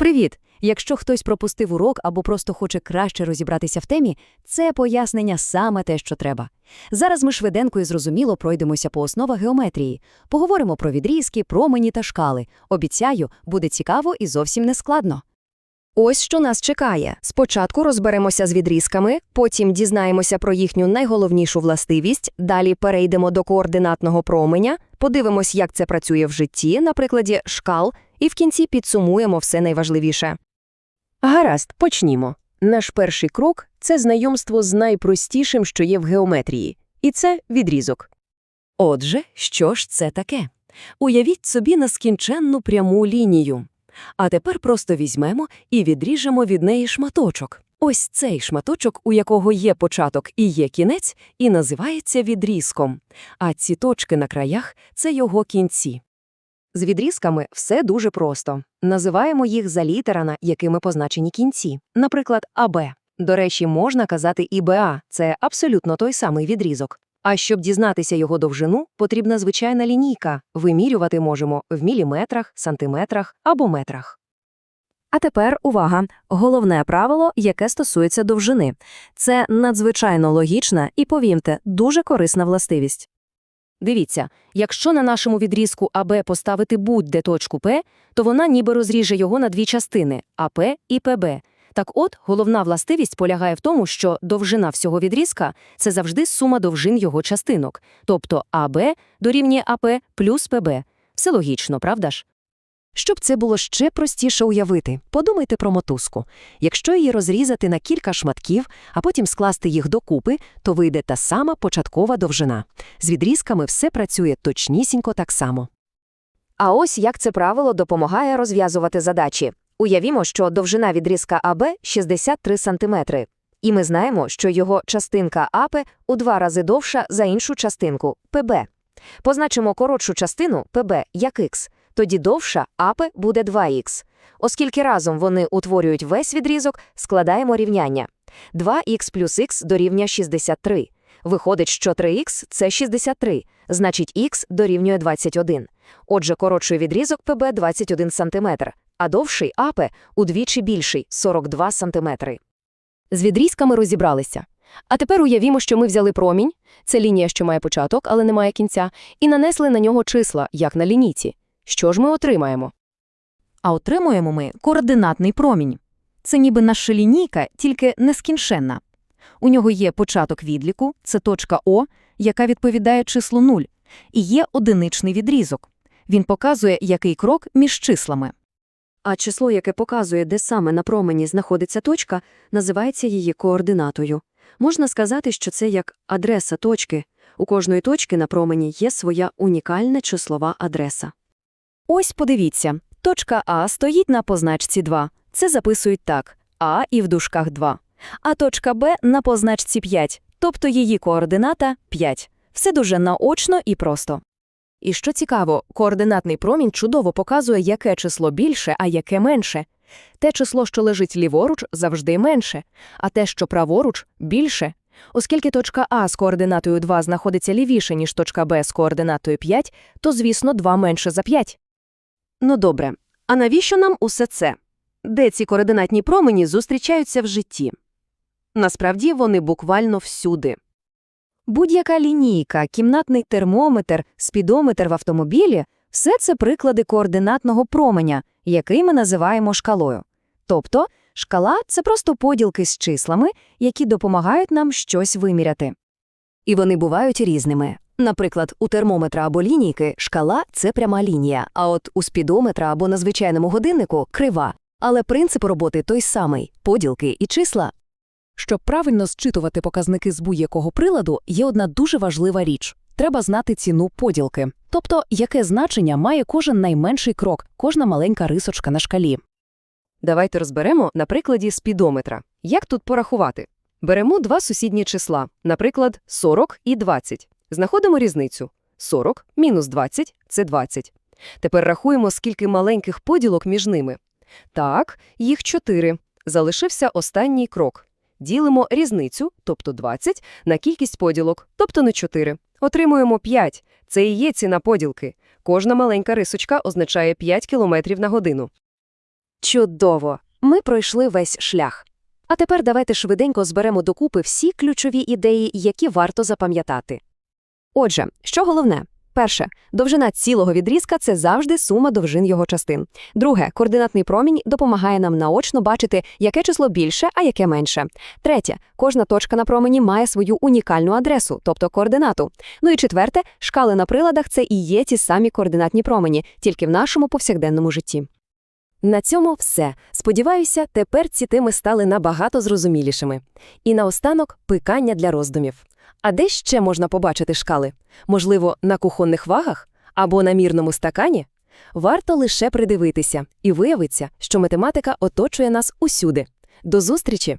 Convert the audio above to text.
Привіт! Якщо хтось пропустив урок або просто хоче краще розібратися в темі, це пояснення саме те, що треба. Зараз ми швиденько і зрозуміло пройдемося по основах геометрії, поговоримо про відрізки, промені та шкали. Обіцяю, буде цікаво і зовсім не складно. Ось що нас чекає. Спочатку розберемося з відрізками, потім дізнаємося про їхню найголовнішу властивість, далі перейдемо до координатного променя, подивимось, як це працює в житті, на прикладі шкал, і в кінці підсумуємо все найважливіше. Гаразд, почнімо. Наш перший крок це знайомство з найпростішим, що є в геометрії, і це відрізок. Отже, що ж це таке? Уявіть собі нескінченну пряму лінію. А тепер просто візьмемо і відріжемо від неї шматочок. Ось цей шматочок, у якого є початок і є кінець, і називається відрізком. А ці точки на краях це його кінці. З відрізками все дуже просто. Називаємо їх за літерами, якими позначені кінці. Наприклад, АБ. До речі, можна казати і БА – це абсолютно той самий відрізок. А щоб дізнатися його довжину, потрібна звичайна лінійка. Вимірювати можемо в міліметрах, сантиметрах або метрах. А тепер увага! Головне правило, яке стосується довжини. Це надзвичайно логічна і, повімте, дуже корисна властивість. Дивіться, якщо на нашому відрізку АБ поставити будь-де точку П, то вона ніби розріже його на дві частини – АП і ПБ. Так от, головна властивість полягає в тому, що довжина всього відрізка – це завжди сума довжин його частинок, тобто АБ дорівнює АП плюс ПБ. Все логічно, правда ж? Щоб це було ще простіше уявити, подумайте про мотузку. Якщо її розрізати на кілька шматків, а потім скласти їх докупи, то вийде та сама початкова довжина. З відрізками все працює точнісінько так само. А ось як це правило допомагає розв'язувати задачі. Уявімо, що довжина відрізка АБ – 63 см. І ми знаємо, що його частинка АП у два рази довша за іншу частинку – ПБ. Позначимо коротшу частину ПБ як х, тоді довша АП буде 2х. Оскільки разом вони утворюють весь відрізок, складаємо рівняння. 2х плюс х дорівнює 63. Виходить, що 3х – це 63, значить х дорівнює 21. Отже, коротший відрізок ПБ – 21 см, а довший АП удвічі більший – 42 см. З відрізками розібралися. А тепер уявімо, що ми взяли промінь, це лінія, що має початок, але не має кінця, і нанесли на нього числа, як на лінійці. Що ж ми отримаємо? А отримуємо ми координатний промінь. Це ніби наша лінійка, тільки нескінченна. У нього є початок відліку, це точка О, яка відповідає числу 0, і є одиничний відрізок. Він показує, який крок між числами. А число, яке показує, де саме на промені знаходиться точка, називається її координатою. Можна сказати, що це як адреса точки. У кожної точки на промені є своя унікальна числова адреса. Ось подивіться, точка А стоїть на позначці 2. Це записують так А і в дужках 2. А точка Б на позначці 5, тобто її координата 5. Все дуже наочно і просто. І що цікаво, координатний промінь чудово показує, яке число більше, а яке менше. Те число, що лежить ліворуч, завжди менше, а те, що праворуч більше. Оскільки точка А з координатою 2 знаходиться лівіше, ніж точка Б з координатою 5, то, звісно, 2 менше за 5. Ну добре, а навіщо нам усе це? Де ці координатні промені зустрічаються в житті? Насправді вони буквально всюди. Будь-яка лінійка, кімнатний термометр, спідометр в автомобілі – все це приклади координатного променя, який ми називаємо шкалою. Тобто, шкала – це просто поділки з числами, які допомагають нам щось виміряти. І вони бувають різними. Наприклад, у термометра або лінійки шкала – це пряма лінія, а от у спідометра або на звичайному годиннику – крива. Але принцип роботи той самий – поділки і числа. Щоб правильно зчитувати показники з будь-якого приладу, є одна дуже важлива річ. Треба знати ціну поділки, тобто яке значення має кожен найменший крок, кожна маленька рисочка на шкалі. Давайте розберемо на прикладі спідометра. Як тут порахувати? Беремо два сусідні числа, наприклад, 40 і 20. Знаходимо різницю. 40 мінус 20 – це 20. Тепер рахуємо, скільки маленьких поділок між ними. Так, їх 4. Залишився останній крок. Ділимо різницю, тобто 20, на кількість поділок, тобто на 4. Отримуємо 5. Це і є ціна поділки. Кожна маленька рисочка означає 5 км на годину. Чудово! Ми пройшли весь шлях. А тепер давайте швиденько зберемо докупи всі ключові ідеї, які варто запам'ятати. Отже, що головне? Перше, довжина цілого відрізка це завжди сума довжин його частин. Друге, координатний промінь допомагає нам наочно бачити, яке число більше, а яке менше. Третє, кожна точка на промені має свою унікальну адресу, тобто координату. Ну і четверте, шкали на приладах це і є ті самі координатні промені, тільки в нашому повсякденному житті. На цьому все. Сподіваюся, тепер ці теми стали набагато зрозумілішими. І наостанок пикання для роздумів. А де ще можна побачити шкали? Можливо, на кухонних вагах? Або на мірному стакані? Варто лише придивитися, і виявиться, що математика оточує нас усюди. До зустрічі!